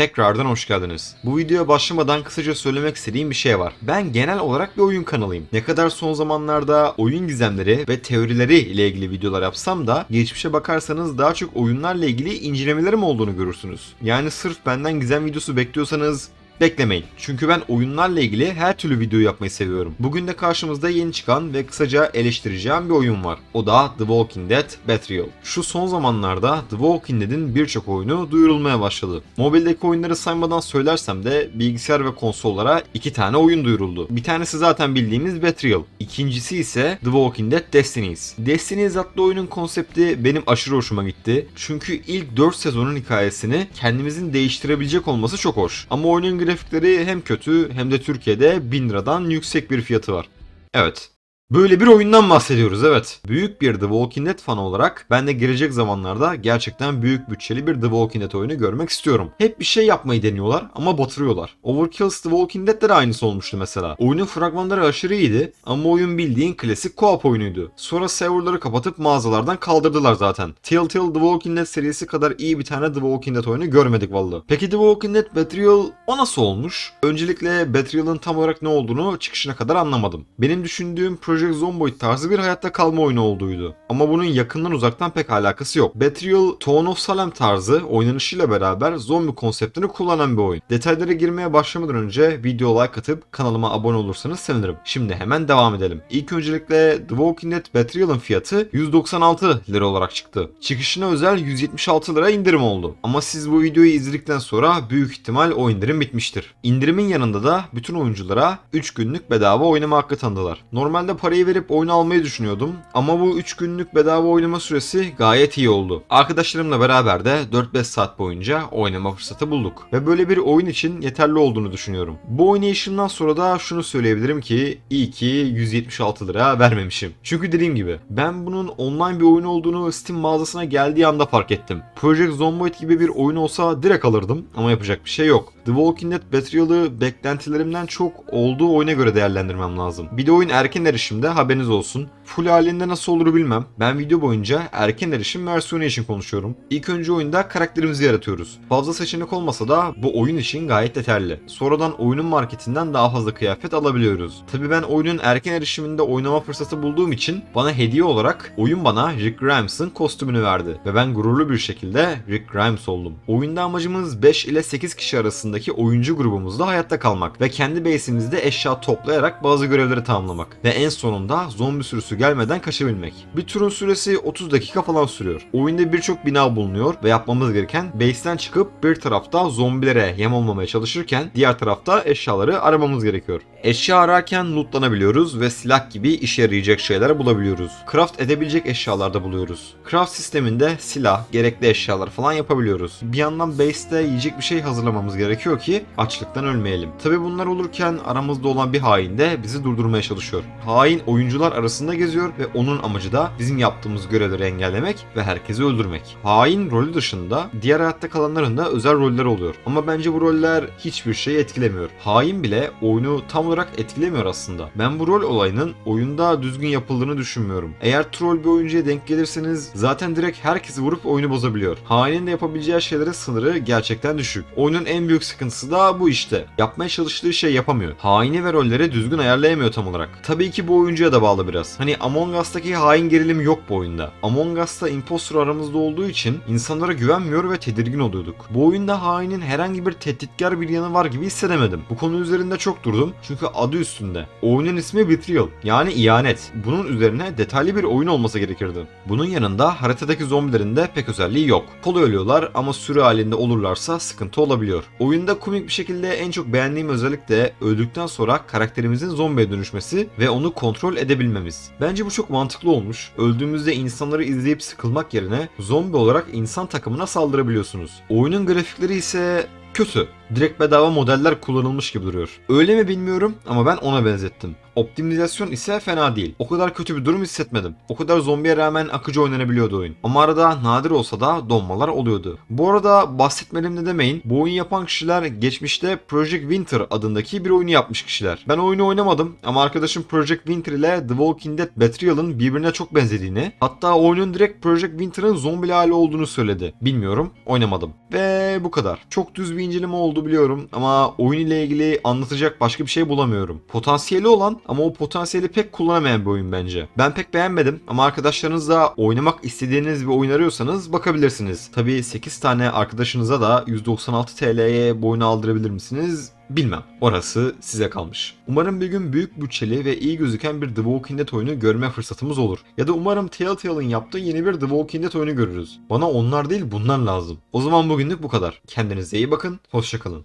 Tekrardan hoş geldiniz. Bu videoya başlamadan kısaca söylemek istediğim bir şey var. Ben genel olarak bir oyun kanalıyım. Ne kadar son zamanlarda oyun gizemleri ve teorileri ile ilgili videolar yapsam da geçmişe bakarsanız daha çok oyunlarla ilgili incelemelerim olduğunu görürsünüz. Yani sırf benden gizem videosu bekliyorsanız Beklemeyin. Çünkü ben oyunlarla ilgili her türlü video yapmayı seviyorum. Bugün de karşımızda yeni çıkan ve kısaca eleştireceğim bir oyun var. O da The Walking Dead Betrayal. Şu son zamanlarda The Walking Dead'in birçok oyunu duyurulmaya başladı. Mobildeki oyunları saymadan söylersem de bilgisayar ve konsollara iki tane oyun duyuruldu. Bir tanesi zaten bildiğimiz Betrayal. İkincisi ise The Walking Dead Destinies. Destinies adlı oyunun konsepti benim aşırı hoşuma gitti. Çünkü ilk 4 sezonun hikayesini kendimizin değiştirebilecek olması çok hoş. Ama oyunun grafikleri hem kötü hem de Türkiye'de 1000 liradan yüksek bir fiyatı var. Evet. Böyle bir oyundan bahsediyoruz evet. Büyük bir The Walking Dead fanı olarak ben de gelecek zamanlarda gerçekten büyük bütçeli bir The Walking Dead oyunu görmek istiyorum. Hep bir şey yapmayı deniyorlar ama batırıyorlar. Overkill's The Walking Dead'de de aynısı olmuştu mesela. Oyunun fragmanları aşırı iyiydi ama oyun bildiğin klasik co-op oyunuydu. Sonra serverları kapatıp mağazalardan kaldırdılar zaten. Telltale The Walking Dead serisi kadar iyi bir tane The Walking Dead oyunu görmedik vallahi. Peki The Walking Dead Betrayal o nasıl olmuş? Öncelikle Betrayal'ın tam olarak ne olduğunu çıkışına kadar anlamadım. Benim düşündüğüm Project Zomboid tarzı bir hayatta kalma oyunu olduğuydu. Ama bunun yakından uzaktan pek alakası yok. Betrayal, Tone of Salem tarzı oynanışıyla beraber zombi konseptini kullanan bir oyun. Detaylara girmeye başlamadan önce video like atıp kanalıma abone olursanız sevinirim. Şimdi hemen devam edelim. İlk öncelikle The Walking Dead Betrayal'ın fiyatı 196 lira olarak çıktı. Çıkışına özel 176 lira indirim oldu. Ama siz bu videoyu izledikten sonra büyük ihtimal o indirim bitmiştir. İndirimin yanında da bütün oyunculara 3 günlük bedava oynama hakkı tanıdılar. Normalde parayı verip oyun almayı düşünüyordum ama bu 3 günlük bedava oynama süresi gayet iyi oldu. Arkadaşlarımla beraber de 4-5 saat boyunca oynama fırsatı bulduk. Ve böyle bir oyun için yeterli olduğunu düşünüyorum. Bu oynayışımdan sonra da şunu söyleyebilirim ki iyi ki 176 lira vermemişim. Çünkü dediğim gibi ben bunun online bir oyun olduğunu Steam mağazasına geldiği anda fark ettim. Project Zomboid gibi bir oyun olsa direkt alırdım ama yapacak bir şey yok. The Walking Dead Betrayal'ı beklentilerimden çok olduğu oyuna göre değerlendirmem lazım. Bir de oyun erken erişimde haberiniz olsun. Full halinde nasıl olur bilmem. Ben video boyunca erken erişim versiyonu için konuşuyorum. İlk önce oyunda karakterimizi yaratıyoruz. Fazla seçenek olmasa da bu oyun için gayet yeterli. Sonradan oyunun marketinden daha fazla kıyafet alabiliyoruz. Tabi ben oyunun erken erişiminde oynama fırsatı bulduğum için bana hediye olarak oyun bana Rick Grimes'ın kostümünü verdi. Ve ben gururlu bir şekilde Rick Grimes oldum. Oyunda amacımız 5 ile 8 kişi arasındaki oyuncu grubumuzda hayatta kalmak ve kendi base'imizde eşya toplayarak bazı görevleri tamamlamak. Ve en sonunda zombi sürüsü gelmeden kaçabilmek. Bir turun süresi 30 dakika falan sürüyor. Oyunda birçok bina bulunuyor ve yapmamız gereken base'ten çıkıp bir tarafta zombilere yem olmamaya çalışırken diğer tarafta eşyaları aramamız gerekiyor. Eşya ararken lootlanabiliyoruz ve silah gibi işe yarayacak şeyler bulabiliyoruz. Craft edebilecek eşyalar da buluyoruz. Craft sisteminde silah, gerekli eşyalar falan yapabiliyoruz. Bir yandan base'te yiyecek bir şey hazırlamamız gerekiyor ki açlıktan ölmeyelim. Tabi bunlar olurken aramızda olan bir hain de bizi durdurmaya çalışıyor. Hain oyuncular arasında geziyor ve onun amacı da bizim yaptığımız görevleri engellemek ve herkesi öldürmek. Hain rolü dışında diğer hayatta kalanların da özel rolleri oluyor. Ama bence bu roller hiçbir şeyi etkilemiyor. Hain bile oyunu tam olarak etkilemiyor aslında. Ben bu rol olayının oyunda düzgün yapıldığını düşünmüyorum. Eğer troll bir oyuncuya denk gelirseniz zaten direkt herkesi vurup oyunu bozabiliyor. Hainin de yapabileceği şeylerin sınırı gerçekten düşük. Oyunun en büyük sıkıntısı da bu işte. Yapmaya çalıştığı şey yapamıyor. Haini ve rolleri düzgün ayarlayamıyor tam olarak. Tabii ki bu oyuncuya da bağlı biraz. Hani Among Us'taki hain gerilim yok bu oyunda. Among Us'ta impostor aramızda olduğu için insanlara güvenmiyor ve tedirgin oluyorduk. Bu oyunda hainin herhangi bir tehditkar bir yanı var gibi hissedemedim. Bu konu üzerinde çok durdum çünkü adı üstünde. Oyunun ismi Betrayal yani ihanet. Bunun üzerine detaylı bir oyun olması gerekirdi. Bunun yanında haritadaki zombilerin de pek özelliği yok. Kolay ölüyorlar ama sürü halinde olurlarsa sıkıntı olabiliyor. Oyunda komik bir şekilde en çok beğendiğim özellik de öldükten sonra karakterimizin zombiye dönüşmesi ve onu kontrol edebilmemiz. Bence bu çok mantıklı olmuş. Öldüğümüzde insanları izleyip sıkılmak yerine zombi olarak insan takımına saldırabiliyorsunuz. Oyunun grafikleri ise kötü. Direkt bedava modeller kullanılmış gibi duruyor. Öyle mi bilmiyorum ama ben ona benzettim. Optimizasyon ise fena değil. O kadar kötü bir durum hissetmedim. O kadar zombiye rağmen akıcı oynanabiliyordu oyun. Ama arada nadir olsa da donmalar oluyordu. Bu arada bahsetmedim de demeyin. Bu oyun yapan kişiler geçmişte Project Winter adındaki bir oyunu yapmış kişiler. Ben oyunu oynamadım ama arkadaşım Project Winter ile The Walking Dead Betrayal'ın birbirine çok benzediğini hatta oyunun direkt Project Winter'ın zombili hali olduğunu söyledi. Bilmiyorum, oynamadım. Ve bu kadar. Çok düz bir inceleme oldu biliyorum ama oyun ile ilgili anlatacak başka bir şey bulamıyorum. Potansiyeli olan ama o potansiyeli pek kullanamayan bir oyun bence. Ben pek beğenmedim ama arkadaşlarınızla oynamak istediğiniz bir oyun arıyorsanız bakabilirsiniz. Tabii 8 tane arkadaşınıza da 196 TL'ye bu oyunu aldırabilir misiniz? Bilmem. Orası size kalmış. Umarım bir gün büyük bütçeli ve iyi gözüken bir The Walking Dead oyunu görme fırsatımız olur. Ya da umarım Telltale'ın yaptığı yeni bir The Walking Dead oyunu görürüz. Bana onlar değil bunlar lazım. O zaman bugünlük bu kadar. Kendinize iyi bakın. Hoşçakalın.